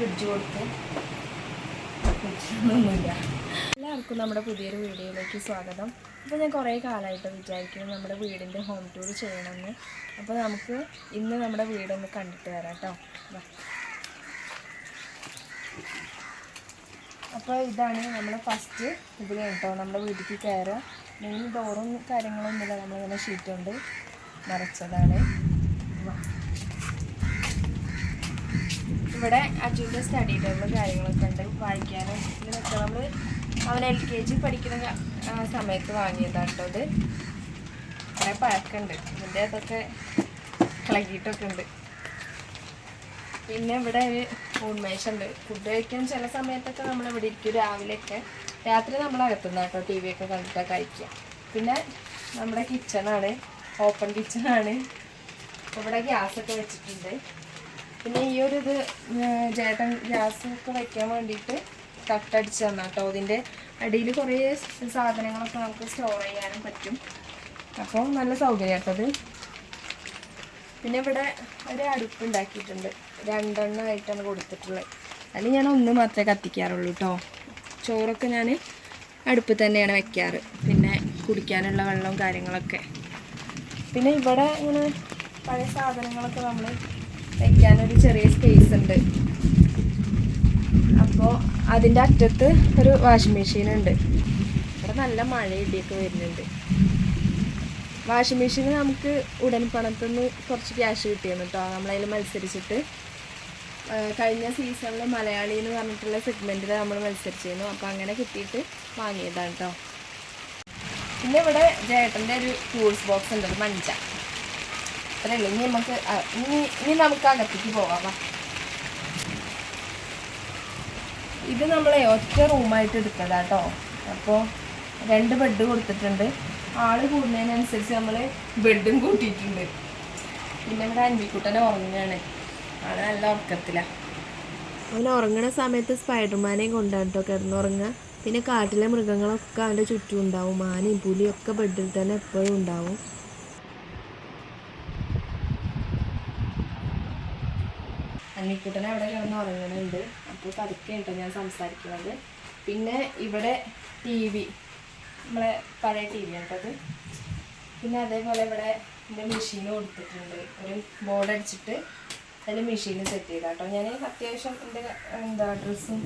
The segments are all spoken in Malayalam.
ഫ്രിഡ്ജ് കൊടുത്തു ഫ്രിഡ്ജൊന്നുമില്ല എല്ലാവർക്കും നമ്മുടെ പുതിയൊരു വീഡിയോയിലേക്ക് സ്വാഗതം. അപ്പോൾ ഞാൻ കുറേ കാലമായിട്ട് വിചാരിക്കുന്നു നമ്മുടെ വീടിന്റെ ഹോം ടൂർ ചെയ്യണമെന്ന്. അപ്പോൾ നമുക്ക് ഇന്ന് നമ്മുടെ വീടൊന്ന് കണ്ടിട്ട് വരാം കേട്ടോ. അപ്പോൾ ഇതാണ് നമ്മൾ ഫസ്റ്റ് ഇത് കേട്ടോ. നമ്മുടെ വീട്ടിലേക്ക് കയറുക. മെയിൻ ഡോറും കാര്യങ്ങളൊന്നുമില്ല നമ്മളിങ്ങനെ ഷീറ്റ് കൊണ്ട് മറച്ചതാണ് വാ. ഇവിടെ അജുവിന്റെ സ്റ്റഡി ടേബിളും കാര്യങ്ങളൊക്കെ ഉണ്ട്. വായിക്കാനും ഇതിനൊക്കെ നമ്മൾ അവൻ എൽ കെ ജി പഠിക്കുന്ന സമയത്ത് വാങ്ങിയതാണ് കേട്ടോ ഇത്. കുറേ പഴക്കമുണ്ട്. ഇതിന്റെ അതൊക്കെ ഇളകിയിട്ടൊക്കെ ഉണ്ട്. പിന്നെ ഇവിടെ ഒരു ഉന്മേഷമുണ്ട്. ഫുഡ് കഴിക്കാൻ ചില സമയത്തൊക്കെ നമ്മൾ ഇവിടെ ഇരിക്കും രാവിലെയൊക്കെ. രാത്രി നമ്മൾ അകത്തുനിന്ന് കേട്ടോ ടി വി ഒക്കെ കണ്ടിട്ടാണ് കഴിക്കുക. പിന്നെ നമ്മുടെ കിച്ചണാണ് ഓപ്പൺ കിച്ചണാണ് ഇവിടെ ഗ്യാസൊക്കെ വെച്ചിട്ടുണ്ട്. പിന്നെ ഈ ഒരു ഇത് ചേട്ടൻ ഗ്യാസ് ഒക്കെ വയ്ക്കാൻ വേണ്ടിയിട്ട് തട്ടടിച്ച് തന്നാ കേട്ടോ ഇതിന്റെ അടിയിൽ കുറേ സാധനങ്ങളൊക്കെ നമുക്ക് സ്റ്റോർ ചെയ്യാനും പറ്റും. അപ്പോൾ നല്ല സൗകര്യമായിട്ടത് പിന്നെ ഇവിടെ ഒരു അടുപ്പ് ഉണ്ടാക്കിയിട്ടുണ്ട്. രണ്ടെണ്ണം ആയിട്ടാണ് കൊടുത്തിട്ടുള്ളത്. അതിൽ ഞാൻ ഒന്ന് മാത്രമേ കത്തിക്കാറുള്ളൂ കേട്ടോ ചോറൊക്കെ ഞാൻ അടുപ്പ് തന്നെയാണ് വെക്കാറ്. പിന്നെ കുടിക്കാനുള്ള വെള്ളവും കാര്യങ്ങളൊക്കെ. പിന്നെ ഇവിടെ ഇങ്ങനെ പഴയ സാധനങ്ങളൊക്കെ നമ്മൾ വെക്കാനൊരു ചെറിയ സ്പേസ് ഉണ്ട്. അപ്പോൾ അതിന്റെ അറ്റത്ത് ഒരു വാഷിംഗ് മെഷീൻ ഉണ്ട്. ഇവിടെ നല്ല മഴ ഇടിയൊക്കെ വരുന്നുണ്ട്. വാഷിംഗ് മെഷീൻ നമുക്ക് ഉടൻ പണത്തുനിന്ന് കുറച്ച് ക്യാഷ് കിട്ടിയിരുന്നു കേട്ടോ നമ്മളതിൽ മത്സരിച്ചിട്ട്. കഴിഞ്ഞ സീസണിൽ മലയാളി എന്ന് പറഞ്ഞിട്ടുള്ള സെഗ്മെന്റിൽ നമ്മൾ മത്സരിച്ചിരുന്നു. അപ്പോൾ അങ്ങനെ കിട്ടിയിട്ട് വാങ്ങിയതാണ് കേട്ടോ പിന്നെ ഇവിടെ ജേട്ടന്റെ ഒരു ടൂൾസ് ബോക്സ് ഉണ്ട്. മഞ്ച. അത്രേ ഉള്ളൂ ഇനി നമുക്ക് ഇനി ഇനി നമുക്ക് അകത്തേക്ക് പോകാം. ഇത് നമ്മളെ ഒറ്റ റൂമായിട്ട് എടുത്തതാ കേട്ടോ അപ്പോൾ രണ്ട് ബെഡ് കൊടുത്തിട്ടുണ്ട്. ആൾ കൂടുന്നതിനനുസരിച്ച് നമ്മൾ ബെഡും കൂട്ടിയിട്ടുണ്ട്. പിന്നെ ഇവിടെ അൻവിക്കുട്ടനെ ഉറങ്ങുകയാണ്. ആൾ നല്ല ഉറക്കത്തിലാണ് അവൻ ഉറങ്ങണ സമയത്ത് സ്പൈഡർമാനെയും കൊണ്ടാണ് കേട്ടോ കിടന്നുറങ്ങുക. പിന്നെ കാട്ടിലെ മൃഗങ്ങളൊക്കെ അവന്റെ ചുറ്റും ഉണ്ടാവും. മാനയും പുലിയും ഒക്കെ ബെഡിൽ തന്നെ എപ്പോഴും ഉണ്ടാവും. അന്നിക്കുട്ടനെ അവിടെ കിടന്ന് ഉറങ്ങുന്നുണ്ട് അപ്പോൾ പതുക്കെ ഞാൻ സംസാരിക്കുന്നത്. പിന്നെ ഇവിടെ ടി വി നമ്മളെ പഴയ ടി വി കേട്ടത് പിന്നെ അതേപോലെ ഇവിടെ എന്റെ മെഷീൻ കൊടുത്തിട്ടുണ്ട്. ഒരു ബോർഡ് അടിച്ചിട്ട് അതിൽ മെഷീൻ സെറ്റ് ചെയ്താ കേട്ടോ ഞാൻ അത്യാവശ്യം എന്റെ എന്താ ഡ്രസ്സും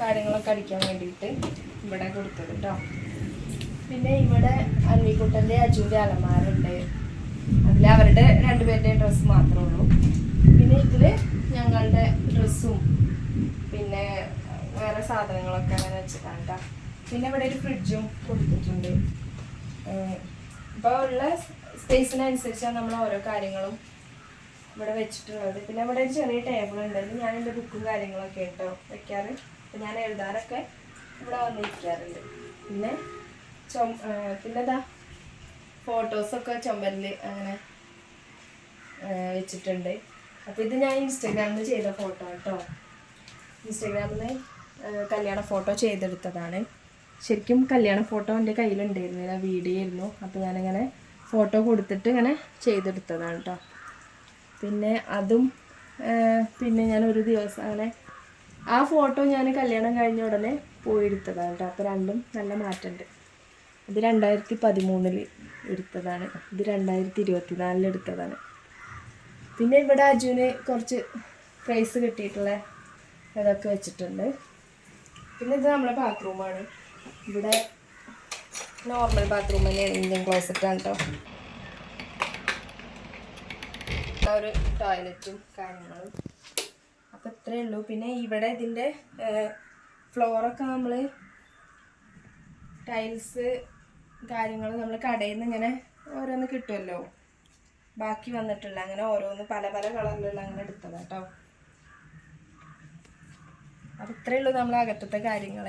കാര്യങ്ങളൊക്കെ അടിക്കാൻ വേണ്ടിയിട്ട് ഇവിടെ കൊടുത്തത് കേട്ടോ പിന്നെ ഇവിടെ അന്നിക്കുട്ടന്റെ അജുവിന്റെ അലമാരുണ്ട് അതിൽ അവരുടെ രണ്ടുപേരുടെ ഡ്രസ്സ് മാത്രമേ ഉള്ളൂ. പിന്നെ ഇതിൽ ഞങ്ങളുടെ ഡ്രസ്സും പിന്നെ വേറെ സാധനങ്ങളൊക്കെ അങ്ങനെ വെച്ചിട്ടാണ് ട്ടോ. പിന്നെ ഇവിടെ ഒരു ഫ്രിഡ്ജും കൊടുത്തിട്ടുണ്ട്. ഇപ്പോൾ ഉള്ള സ്പേസിനനുസരിച്ചാണ് നമ്മൾ ഓരോ കാര്യങ്ങളും ഇവിടെ വെച്ചിട്ടുള്ളത്. പിന്നെ ഇവിടെ ഒരു ചെറിയ ടേബിൾ ഉണ്ട്. അതിൽ ഞാൻ എന്റെ ബുക്കും കാര്യങ്ങളൊക്കെ കേട്ടോ വെക്കാറ്. ഞാൻ എഴുതാറൊക്കെ ഇവിടെ വന്നിരിക്കാറുണ്ട്. പിന്നെ ചൊം എന്താ ഫോട്ടോസൊക്കെ ചുമരിൽ അങ്ങനെ വെച്ചിട്ടുണ്ട്. അപ്പോൾ ഇത് ഞാൻ ഇൻസ്റ്റാഗ്രാമിൽ ചെയ്ത ഫോട്ടോ കേട്ടോ. ഇൻസ്റ്റാഗ്രാമിൽ കല്യാണ ഫോട്ടോ ചെയ്തെടുത്തതാണ്. ശരിക്കും കല്യാണ ഫോട്ടോ എന്റെ കയ്യിലുണ്ടായിരുന്നില്ല വീഡിയോ ആയിരുന്നു അപ്പോൾ ഞാനിങ്ങനെ ഫോട്ടോ കൊടുത്തിട്ട് ഇങ്ങനെ ചെയ്തെടുത്തതാണ് കേട്ടോ. പിന്നെ അതും പിന്നെ ഞാൻ ഒരു ദിവസം അങ്ങനെ ആ ഫോട്ടോ ഞാൻ കല്യാണം കഴിഞ്ഞ ഉടനെ പോയി എടുത്തതാണ് കേട്ടോ. അപ്പോൾ രണ്ടും നല്ല മാറ്റമുണ്ട്. ഇത് രണ്ടായിരത്തി പതിമൂന്നിൽ എടുത്തതാണ്. ഇത് രണ്ടായിരത്തി ഇരുപത്തി നാലിൽ എടുത്തതാണ്. പിന്നെ ഇവിടെ അജുവിന് കുറച്ച് പ്രൈസ് കിട്ടിയിട്ടുള്ള ഇതൊക്കെ വെച്ചിട്ടുണ്ട്. പിന്നെ ഇത് നമ്മുടെ ബാത്റൂമാണ് ഇവിടെ നോർമൽ ബാത്റൂം തന്നെയാണ് ഇന്ത്യൻ ക്ലോസറ്റാണ് കേട്ടോ ഒരു ടോയ്ലറ്റും കാര്യങ്ങളും. അപ്പോൾ ഇത്രയേ ഉള്ളൂ. പിന്നെ ഇവിടെ ഇതിന്റെ ഫ്ലോറൊക്കെ നമ്മൾ ടൈൽസ് കാര്യങ്ങൾ നമ്മൾ കടയിൽ നിന്ന് ഇങ്ങനെ ഓരോന്ന് കിട്ടുമല്ലോ ബാക്കി വന്നിട്ടുള്ള അങ്ങനെ ഓരോന്ന് പല പല കളറിലുള്ള അങ്ങനെ എടുത്തത് കേട്ടോ അപ്പം ഇത്രയേ ഉള്ളൂ നമ്മൾ അകത്തത്തെ കാര്യങ്ങൾ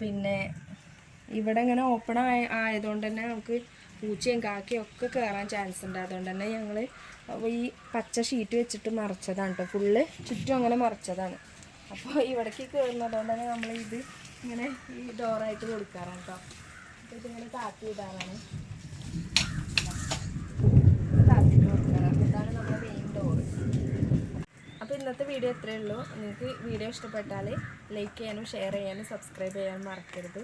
പിന്നെ ഇവിടെ ഇങ്ങനെ ഓപ്പൺ ആയ ആയതുകൊണ്ട് തന്നെ നമുക്ക് പൂച്ചയും കാക്കയും ഒക്കെ കയറാൻ ചാൻസ് ഉണ്ട്. അതുകൊണ്ട് തന്നെ ഞങ്ങൾ ഈ പച്ച ഷീറ്റ് വെച്ചിട്ട് മറച്ചതാണ് കേട്ടോ ഫുള്ള് ചുറ്റും അങ്ങനെ മറച്ചതാണ്. അപ്പോൾ ഇവിടേക്ക് കയറുന്നതുകൊണ്ട് തന്നെ നമ്മൾ ഇത് ഇങ്ങനെ ഈ ഡോറായിട്ട് കൊടുക്കാറാണ് കേട്ടോ അപ്പോൾ ഇതിങ്ങനെ കാക്കി ഇടാറാണ് താത്തിട്ട് കൊടുക്കാറ് അപ്പോൾ ഇതാണ് നമ്മുടെ മെയിൻ ഡോറ് അപ്പോൾ ഇന്നത്തെ വീഡിയോ ഇത്രയേ ഉള്ളൂ. നിങ്ങൾക്ക് വീഡിയോ ഇഷ്ടപ്പെട്ടാൽ ലൈക്ക് ചെയ്യാനും ഷെയർ ചെയ്യാനും സബ്സ്ക്രൈബ് ചെയ്യാനും മറക്കരുത്.